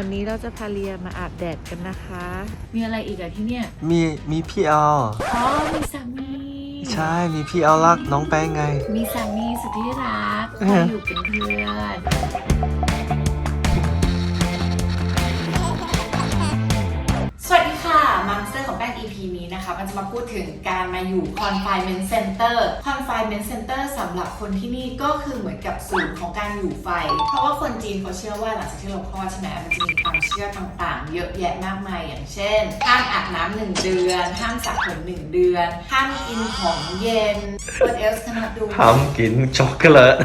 วันนี้เราจะพาเรียมาอาบแดดกันนะคะ มีอะไรอีกอะที่เนี่ย มีมีพี่อออ๋อมีสามี ใช่มีพี่ออรักน้องแป้งไง มีสามีสุดที่รักเอคออยอยู่เป็นเพื่อน มันจะมาพูดถึงการมาอยู่ confinement center confinement center สำหรับคนที่นี่ก็คือเหมือนกับศูนย์ของการอยู่ไฟ เพราะว่าคนจีนเขาเชื่อว่าหลังจากที่เราคลอดใช่ไหมมันจะมีความเชื่อต่างๆ เยอะแยะมากมายอย่างเช่นห้ามอาบน้ำหนึ่งเดือน ห้ามสระผมหนึ่งเดือน ห้ามกินของเย็น What else can I do ห้ามกินช็อกโกแลต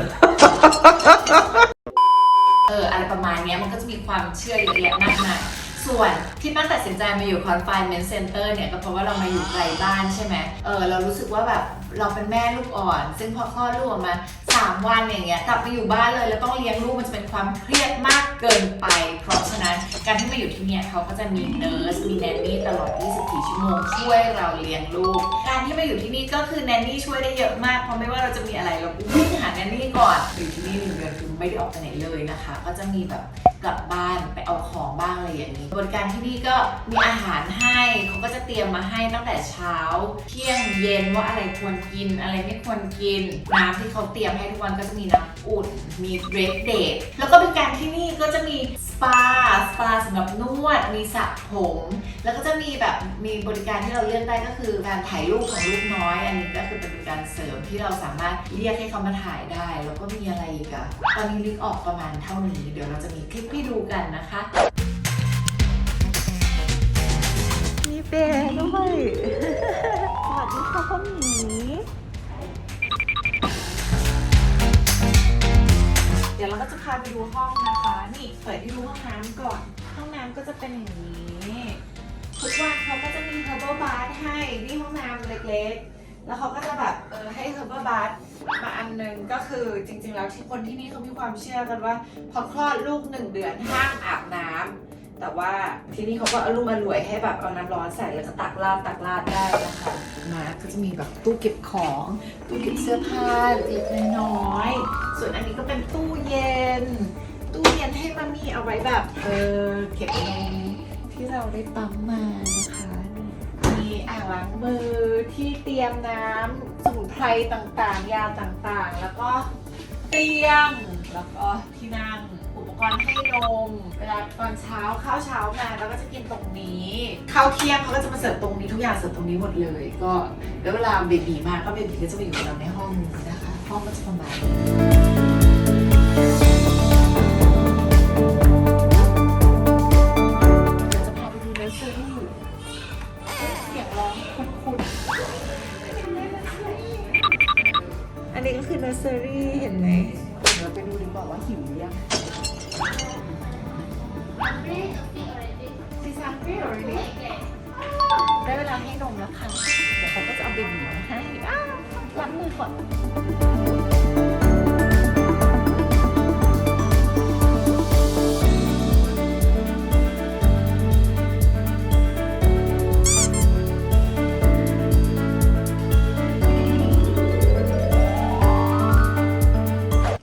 เอออะไรประมาณเนี้ยมันก็จะมีความเชื่อเยอะแยะมากมาย ส่วนที่ตั้งตัดสินใจมาอยู่ confinement center เนี่ยก็เพราะว่าเรามาอยู่ไกลบ้านใช่ไหมเออเรารู้สึกว่าแบบเราเป็นแม่ลูกอ่อน ซึ่งพอคลอดลูกออกมาสามวันอย่างเงี้ยกลับมาอยู่บ้านเลย แล้วต้องเลี้ยงลูกมันจะเป็นความเครียดมากเกินไป เพราะฉะนั้นการที่มาอยู่ที่เนี่ยเขาก็จะมีเน r ร์สมีแนนนี่ตลอด 24 ชั่วโมงช่วยเราเลี้ยงลูก การที่มาอยู่ที่นี่ก็คือแนนนี่ช่วยได้เยอะมากเพราะไม่ว่าเราจะมีอะไรเราวิ่งหาแนนนี่ก่อนอยู่ที่นี่หนึ่งเดือนคือไม่ได้ออกไปไหนเลยนะคะ ก็จะมีแบบ กลับบ้านไปเอาของบ้างอะไรอย่างนี้ บริการที่นี่ก็มีอาหารให้เขาก็จะเตรียมมาให้ตั้งแต่เช้า เที่ยงเย็นว่าอะไรควรกิน อะไรไม่ควรกินน้ำที่เขาเตรียมให้ทุกวันก็จะมีน้ำอุ่นมีเรดเดทแล้วก็บริการที่นี่ก็จะมีสปาสปาสำหรับนวดมีสระผม แล้วก็จะมีแบบมีบริการที่เราเลือกได้ก็คือการถ่ายรูปของลูกน้อย อันนี้ก็คือเป็นบริการเสริมที่เราสามารถเรียกให้เขามาถ่ายได้ แล้วก็มีอะไรอีกอะตอนนี้ลิกออกประมาณเท่านี้ เดี๋ยวเราจะมีคลิปให้ดูกันนะคะ มีเปย์ด้วยสวัสดีค่ะพ่อหมีเดี๋ยวเราก็จะพาไปดูห้องนะคะ นี่เปิดให้ดูห้องน้ำก่อน ห้องน้ำก็จะเป็นอย่างนี้ทุกวันเขาก็จะมี herbal bath ให้นี่ห้องน้ำเล็กๆ แล้วเขาก็จะแบบเออให้ herbal bath มา อันหนึงก็คือจริงๆ แล้วที่คนที่นี่เขามีความเชื่อกันว่า พอคลอดลูกหนึ่งเดือนห้ามอาบน้ำแต่ว่าที่นี่เขาก็อารมณ์อร่วยให้แบบเอาน้ำร้อนใส่แล้วก็ตักราดตักราดได้นะคะมาก็จะมีแบบตู้เก็บของตู้เก็บเสื้อผ้าเล็กน้อย ส่วนอันนี้ก็เป็นตู้เย็น ตู้เย็นให้มามีเอาไว้แบบเออเก็บนมที่เราได้ปั๊มมาางล้างมือที่เตรียมน้ำสมุนไพรต่างๆ ยาต่างๆ แล้วก็เตียง แล้วก็ที่นั่งอุปกรณ์ให้นมเวลาตอนเช้าข้าวเช้ามาเราก็จะกินตรงนี้ข้าวเที่ยงเขาก็จะมาเสิร์ฟตรงนี้ทุกอย่างเสิร์ฟตรงนี้หมดเลย ก็แล้วเวลาเบบีมาก็เบบีก็จะมาอยู่กับเราในห้องนี้นะคะ ห้องก็จะประมาณนี้ ได้เวลาให้นมแล้วค่ะ เดี๋ยวเขาก็จะเอาเบบีมาให้อ้าวล้างมือก่อน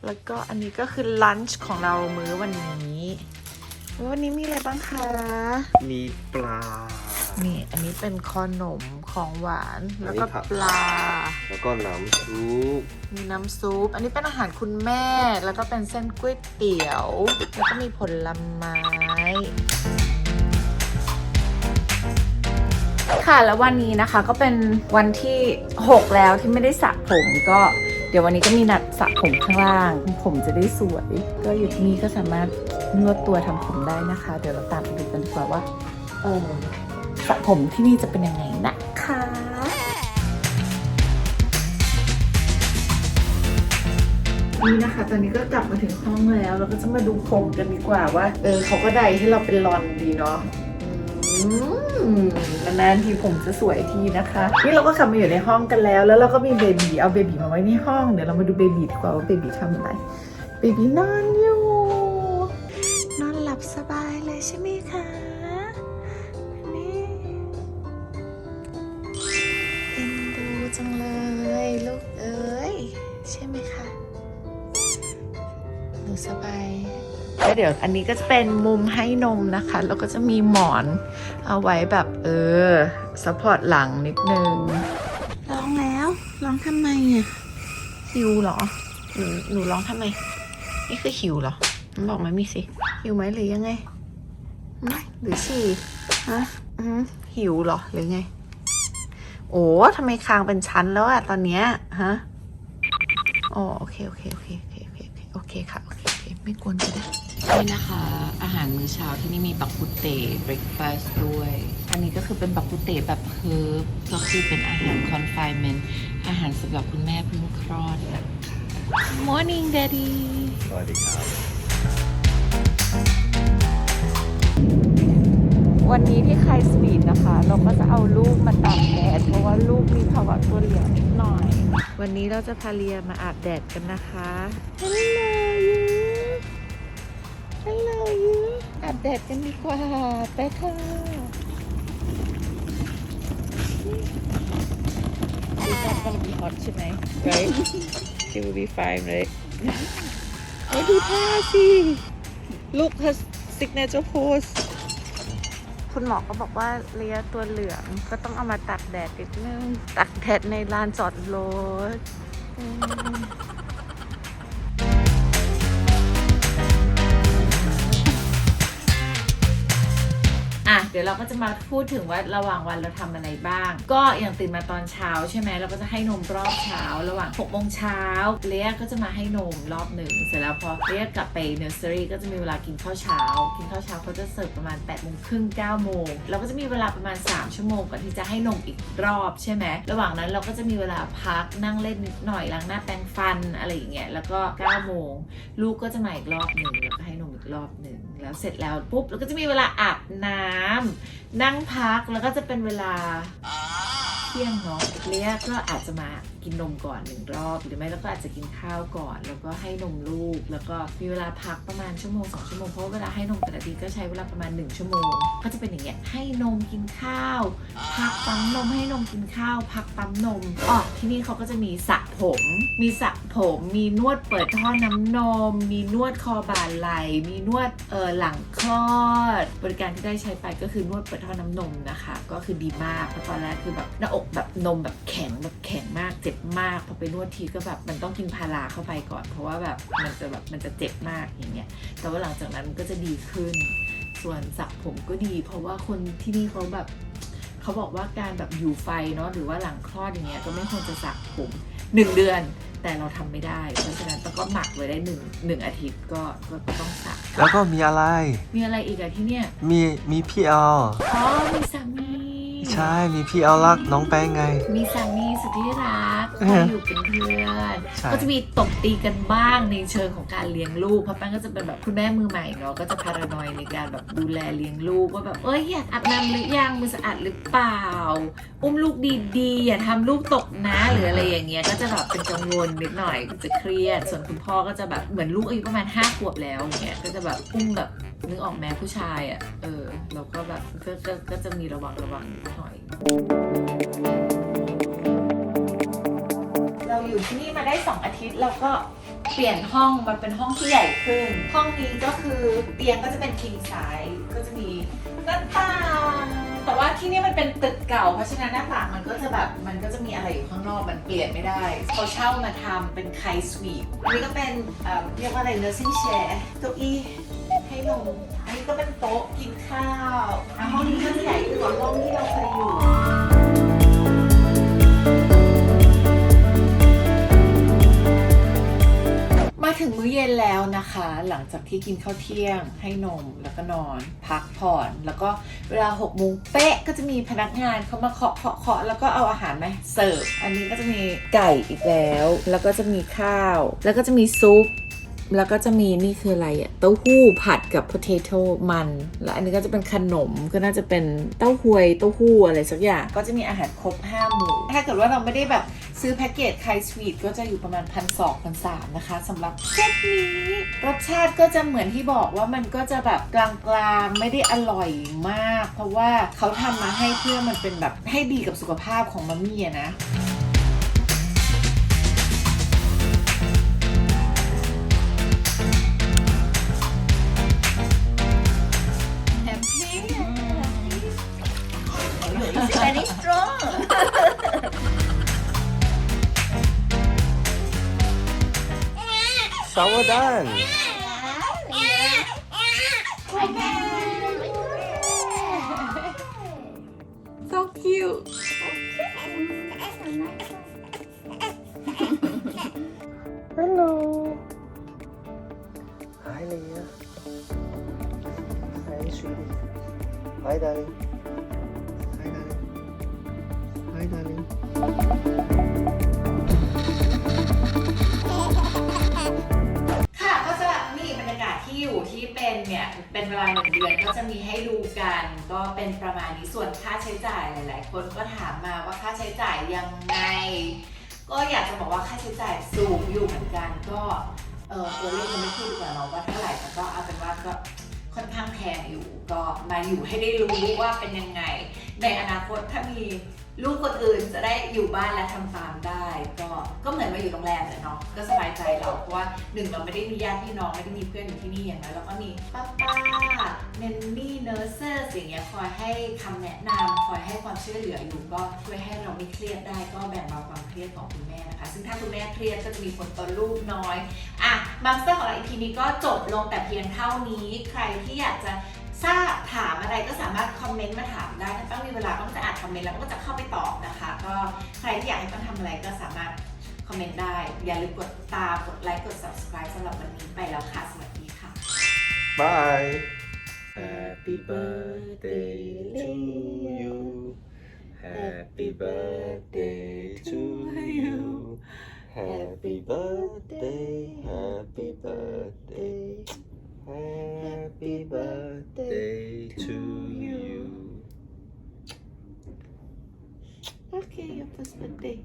แล้วก็อันนี้ก็คือลันช์ของเรามื้อวันนี้ วันนี้มีอะไรบ้างคะ มีปลา นี่ อันนี้เป็นขนมของหวาน แล้วก็อันนี้ผัก ปลา แล้วก็น้ำซุปมีน้ำซุป อันนี้เป็นอาหารคุณแม่ แล้วก็เป็นเส้นก๋วยเตี๋ยว แล้วก็มีผลไม้ ค่ะแล้ววันนี้นะคะก็เป็นวันที่ 6 แล้วที่ไม่ได้สระผมก็เดี๋ยววันนี้ก็มีนัดสระผมข้างล่าง ผมจะได้สวย ก็อยู่ที่นี่ก็สามารถ นวดตัวทำผมได้นะคะ เดี๋ยวเราตามไปดูกันดีกว่าว่าเออสระผมที่นี่จะเป็นยังไงนะคะนี่นะคะ ตอนนี้ก็กลับมาถึงห้องแล้ว เราก็จะมาดูผมกันดีกว่าว่า เออเขาก็ใดให้เราเป็นรอนดีเนาะนานๆทีผมจะสวยทีนะคะ นี่เราก็กลับมาอยู่ในห้องกันแล้ว แล้วเราก็มีเบบีเอาเบบีมาไว้ในห้อง เดี๋ยวเรามาดูเบบีดีกว่าว่าเบบีทำอะไร เบบีนอนอยู่ สบายแล้วเดี๋ยวอันนี้ก็จะเป็นมุมให้นมนะคะ แล้วก็จะมีหมอนเอาไว้แบบเออซัพพอร์ตหลังนิดนึงร้องแล้วร้องทำไมอะหิวเหรอหนูหนูร้องทำไม นี่คือหิวเหรอมันบอกมามีสิหิวไหมหรือยังไงหืมหรือฉี่ฮะอือหือหิวเหรอหรือไง โอ้ทำไมคางเป็นชั้นแล้วอะตอนเนี้ยฮะอ๋อโอเคโอเคโอเคโอเคโอเคโอเคโอเคค่ะโอเคโอเค ไม่กวนก็ได้นี่นะคะ อาหารมื้อเช้าที่นี่มีบักกุเตเบรคฟาสต์ด้วย อันนี้ก็คือเป็นบักกุเตแบบเฮิร์บก็คือเป็นอาหารคอนไฟเมนต์อาหารสำหรับคุณแม่เพิ่งคลอดนะคะ Morning Daddy สวัสดีครับ วันนี้ที่ใครสวีทนะคะ เราก็จะเอาลูกมาตากแดดเพราะว่าลูกมีภาวะตัวเหลืองนิดหน่อย วันนี้เราจะพาเลียมาอาบแดดกันนะคะฮั ลโหลยูฮัลโหลยูอาบแดดกันดีกว่าไปค่ะ It's not gonna be hot ใช่ไหม right it will be fine right เฮ้ยดูท่าสิ Look her signature pose คุณหมอก็บอกว่าเลียตัวเหลืองก็ต้องเอามาตักแดดนิดนึง ตักแดดในลานจอดรถ เดี๋ยวเราก็จะมาพูดถึงว่าระหว่างวันเราทำอะไรบ้าง ก็อย่างตื่นมาตอนเช้าใช่ไหมเราก็จะให้นมรอบเช้า ระหว่าง6โมงเช้าเลียก็จะมาให้นมรอบหนึ่งเสร็จแล้วพอเลียกลับไปเนอร์เซอรี่ก็จะมีเวลากินข้าวเช้า กินข้าวเช้าเขาจะเสิร์ฟประมาณ8โมงครึ่ง9โมงเราก็จะมีเวลาประมาณ 3 ชั่วโมงก่อนที่จะให้นมอีกรอบใช่ไหมระหว่างนั้นเราก็จะมีเวลาพักนั่งเล่นนิดหน่อยล้างหน้าแปรงฟันอะไรอย่างเงี้ยแล้วก็9โมงลูกก็จะมาอีกรอบหนึ่งแล้วก็ให้ กรอบหนึ่งแล้วเสร็จแล้วปุ๊บเราก็จะมีเวลาอาบน้ำนั่งพักแล้วก็จะเป็นเวลา ที่ยงเนาะเลี้ยก็อาจจะมากินนมก่อนหนึ่งรอบ หรือไม่แล้วก็อาจจะกินข้าวก่อน แล้วก็ให้นมลูก แล้วก็มีเวลาพักประมาณชั่วโมงสองชั่วโมงเพราะเวลาให้นมแต่ละทีก็ใช้เวลาประมาณ 1 ชั่วโมง ก็จะเป็นอย่างเงี้ยให้นมกินข้าว พักปั๊มนมให้นมกินข้าว พักปั๊มนมอ๋อที่นี่เขาก็จะมีสระผม มีสระผม มีนวดเปิดท่อน้ำนม มีนวดคอบ่าไหลมีนวดเออหลังคลอด บริการที่ได้ใช้ไปก็คือนวดเปิดท่อน้ำนมนะคะ ก็คือดีมากเพราะตอนแรกคือแบบหน้าอกแบบนมแบบแข็งแบบแข็งมากเจ็บมากพอไปนวดทีก็แบบมันต้องกินพาราเข้าไปก่อน เพราะว่าแบบมันจะแบบมันจะเจ็บมากอย่างเงี้ยแต่ว่าหลังจากนั้นมันก็จะดีขึ้น ส่วนสระผมก็ดี เพราะว่าคนที่นี่เขาแบบเขาบอกว่าการแบบอยู่ไฟเนาะหรือว่าหลังคลอดอย่างเงี้ยก็ไม่ควรจะสระผมหนึ่งเดือนแต่เราทำไม่ได้ เพราะฉะนั้นต้องก็หมักไว้ได้หนึ่งหนึ่งอาทิตย์ก็ก็ก็ต้องสระแล้วก็มีอะไร มีอะไรอีกอะที่เนี่ยมีมีพี่เอลอ๋อมีสามี ใช่มีพี่เอลรักน้องแป้งไง มีสามีสุดที่รักเอคออยอยู่เป็นเพื่อนใช่ ก็จะมีตบตีกันบ้างในเชิงของการเลี้ยงลูกเพราะแป้งก็จะเป็นแบบคุณแม่มือใหม่เนาะก็จะพารานอยในการแบบดูแลเลี้ยงลูกว่าแบบเอ้ยอยากอาบน้ำหรือยังมือสะอาดหรือเปล่า อุ้มลูกดีๆอย่าทำลูกตกนะหรืออะไรอย่างเงี้ยก็จะแบบเป็นกังวลนิดหน่อยจะเครียด ส่วนคุณพ่อก็จะแบบเหมือนลูกอายุประมาณห้าขวบแล้วอย่างเงี้ยก็จะแบบอุ้มแบบ นึกออกแม่ผู้ชายอะ เออ เราก็แบบก็ก็ก็จะมีระวังระวังนิดหน่อย เราอยู่ที่นี่มาได้ 2 อาทิตย์เราก็เปลี่ยนห้องมาเป็นห้องที่ใหญ่ขึ้น ห้องนี้ก็คือเตียงก็จะเป็น king size ก็จะมีหน้าต่างแต่ว่าที่นี่มันเป็นตึกเก่า เพราะฉะนั้นหน้าต่างมันก็จะแบบมันก็จะมีอะไรอยู่ข้างนอกมันเปลี่ยนไม่ได้เขาเช่ามาทำเป็นไคสวีทอันนี้ก็เป็นเอ่อเรียกว่าอะไร nursing chair เก้าอี้ ให้นมอันนี้ก็เป็นโต๊ะกินข้าวอะห้องนี้ก็ใหญ่กว่าห้องที่เราเคยอยู่มาถึงมื้อเย็นแล้วนะคะ หลังจากที่กินข้าวเที่ยง ให้นมแล้วก็นอน พักผ่อน แล้วก็เวลา6โมงเป๊ะก็จะมีพนักงานเขามาเคาะเคาะเคาะแล้วก็เอาอาหารมาเสิร์ฟอันนี้ก็จะมีไก่อีกแล้ว แล้วก็จะมีข้าว แล้วก็จะมีซุป แล้วก็จะมีนี่คืออะไรอะเต้าหู้ผัดกับ potato มัน แล้วอันนี้ก็จะเป็นขนมก็น่าจะเป็นเต้าหวยเต้าหู้อะไรสักอย่าง ก็จะมีอาหารครบ5หมู่ ถ้าเกิดว่าเราไม่ได้แบบซื้อแพ็กเกจไคสวีทก็จะอยู่ประมาณพันสองพันสามนะคะสำหรับเซตนี้ รสชาติก็จะเหมือนที่บอกว่ามันก็จะแบบกลางๆ ไม่ได้อร่อยมาก เพราะว่าเขาทำมาให้เพื่อมันเป็นแบบให้ดีกับสุขภาพของมัมมี่ะนะ shower done. so cute. Hello. Hi, Leah. Hi, sweetie. Hi, darling. เป็นเนี่ยเป็นเวลาหนึ่งเดือนก็จะมีให้ดูกัน ก็เป็นประมาณนี้ส่วนค่าใช้จ่ายหลาย ๆ คนก็ถามมาว่าค่าใช้จ่ายยังไง ก็อยากจะบอกว่าค่าใช้จ่ายสูงอยู่เหมือนกัน ก็เออตัวเลขยังไม่พูดดีกว่าเนาว่าเท่าไหร่แต่ก็เอาเป็นว่าก็ค่อนข้างแพงอยู่ ก็มาอยู่ให้ได้รู้ว่าเป็นยังไง ในอนาคตถ้ามี ลูกคนอื่นจะได้อยู่บ้านและทำตามได้ ก็ก็เหมือนมาอยู่โรงแรมเลยเนาะก็สบายใจเราเพราะว่าหนึ่งเราไม่ได้มีญาติพี่น้องไม่ได้มีเพื่อนอยู่ที่นี่อย่างนั้นแล้วก็มีป้าป้าเนนนี่เนอร์เซอร์สิ่างเงี้ยคอยให้คำแนะนำคอยให้ความช่วยเหลืออยู่ก็ช่วยให้เราไม่เครียดได้ก็แบ่งเบาความเครียดของคุณแม่นะคะ ซึ่งถ้าคุณแม่เครียดก็จะมีผลต่อลูกน้อยอะมัมสเตอร์ของเราอีพีนี้ก็จบลงแต่เพียงเท่านี้ใครที่อยากจะ ทราบถามอะไรก็สามารถคอมเมนต์มาถามได้ถ้าต้องมีเวลาต้องจะอ่านคอมเมนต์แล้วก็จะเข้าไปตอบนะคะ ก็ใครที่อยากให้ต้องทำอะไรก็สามารถคอมเมนต์ได้ อย่าลืมกดตามกดไลค์กด subscribe สำหรับวันนี้ไปแล้วค่ะสวัสดีค่ะ Bye. Happy birthday to you. Happy birthday to you. Happy birthday, happy birthday. Happy birthday to you. okay your first birthday